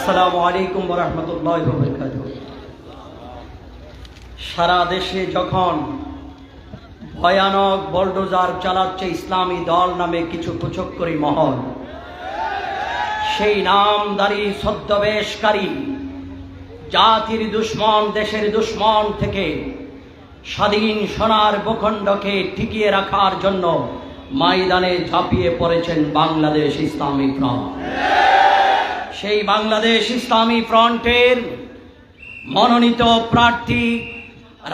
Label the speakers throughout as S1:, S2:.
S1: আসসালামু আলাইকুম রহমতুল্লাহ সারা দেশে যখন ভয়ানক বলডোজার চালাচ্ছে ইসলামী দল নামে কিছু কুচক্করি মহল, সেই নামদারি ছদ্মবেশকারী জাতির দুশ্মন, দেশের দুশ্মন থেকে স্বাধীন সোনার ভূখণ্ডকে টিকিয়ে রাখার জন্য ময়দানে ঝাঁপিয়ে পড়েছেন বাংলাদেশ ইসলামী ফ্রন্ট। সেই বাংলাদেশ ইসলামী ফ্রন্টের মনোনীত প্রার্থী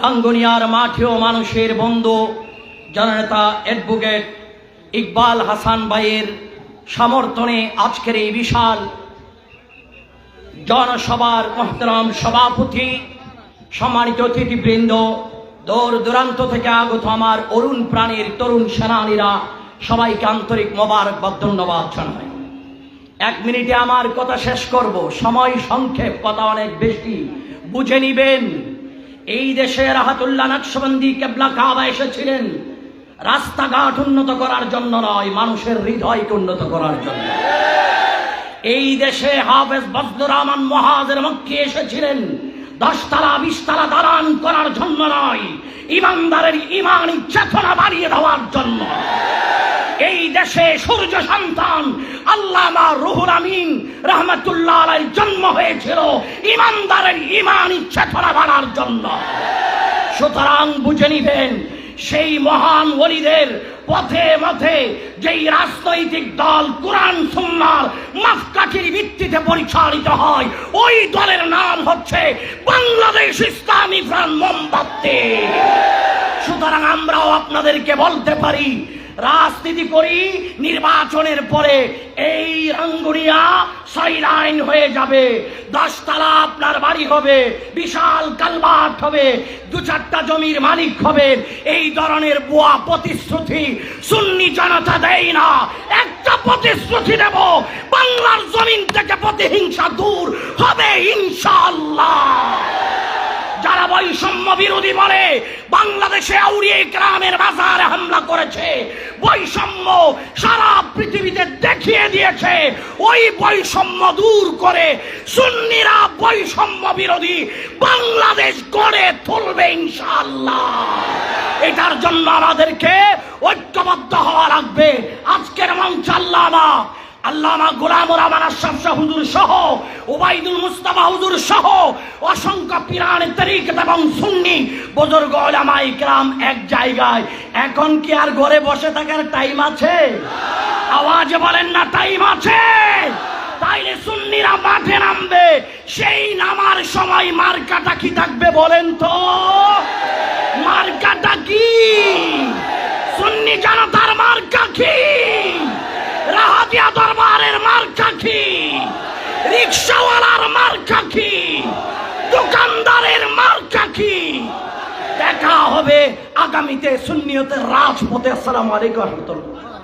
S1: রাঙ্গুনিয়ার মাঠেও মানুষের বন্ধু জননেতা অ্যাডভোকেট ইকবাল হাসান ভাইয়ের সমর্থনে আজকের এই বিশাল জনসভার মহতরম সভাপতি, সম্মানিত অতিথিবৃন্দ, দূর দূরান্ত থেকে আগত আমার অরুণ প্রাণীর তরুণ সেনানীরা সবাইকে আন্তরিক মোবারকবাদ, ধন্যবাদ জানাই। এক মিনিটে আমার কথা শেষ করব। সময় সংক্ষেপ, কথা অনেক বেশি। বুঝে নিবেন, এই দেশে রাহাতুল্লাহ নকশবন্দি কেবলা কাবা এসেছিলেন। রাস্তাঘাট উন্নত করার জন্য নয়, মানুষের হৃদয়কে উন্নত করার জন্য। এই দেশে হাফেজ বজলুর রহমান মহাজের মক্কি এসেছিলেন। দশতলা, বিশতলা দালান করার জন্য নয়, ইমানদারের ইমানি চেতনা বাড়িয়ে দেওয়ার জন্য এই দেশে সূর্য সন্তান। আল্লামা রুহুল আমিন রহমতুল্লাহ আলাইহির জন্ম হয়েছিল ইমানদারের জন্য। সুতরাং বুঝে নিবেন, সেই মহান ওলিদের পথে মথে যেই রাজনৈতিক দল কোরআন সুন্নার মাফকাঠির ভিত্তিতে পরিচালিত হয়, ওই দলের নাম হচ্ছে বাংলাদেশ ইসলামী ফ্রান মোমবাত্তি সুতরাং আমরাও আপনাদেরকে বলতে পারি, রাজনীতি করি, নির্বাচনের পরে এই রাঙ্গুনিয়া ছয় লাইন হয়ে যাবে, দশতলা আপনার বাড়ি হবে, বিশাল কালবাট হবে, দু চারটা জমির মালিক হবে, এই ধরনের বুয়া প্রতিশ্রুতি সুন্নি জনতা দেয় না। একটা প্রতিশ্রুতি দেব, বাংলার জমিন থেকে প্রতিহিংসা দূর হবে ইনশাআল্লাহ। যারা বৈষম্য বিরোধী বলে, বাংলাদেশে আউরিয়ে গ্রামের বাজারে হামলা করেছে, বৈষম্য সারা পৃথিবীতে দেখিয়ে দিয়েছে, ওই বৈষম্য দূর করে সুন্নিরা বৈষম্য বিরোধী বাংলাদেশ গড়ে তুলবে ইনশাআল্লাহ। এটার জন্য আমাদেরকে ঐক্যবদ্ধ হওয়া লাগবে। আজকের মঞ্চ আল্লামা আল্লামা আমার আশরাফ শাহ হুজুর সহ ওবাইদুল মুস্তাফা হুজুর সহ, অসংখ্য পিরান তরিকত এবং সুন্নি বুজুর্গ ওলামা ইকরাম এক জায়গায়। এখন কি আর ঘরে বসে থাকার টাইম আছে? আওয়াজ বলেন না টাইম আছে। তাইলে সুন্নিরা মাঠে নামবে, সেই নামার সময় মার্কাটা কি থাকবে বলেন তো? মার্কাটা কি? রিক্সাওয়ালার মার্কা কি? দোকানদারের মার্কা কি? দেখা হবে আগামীতে সুন্নিয়তের রাজপথে। আসসালামু আলাইকুম রহমতুল্লাহ।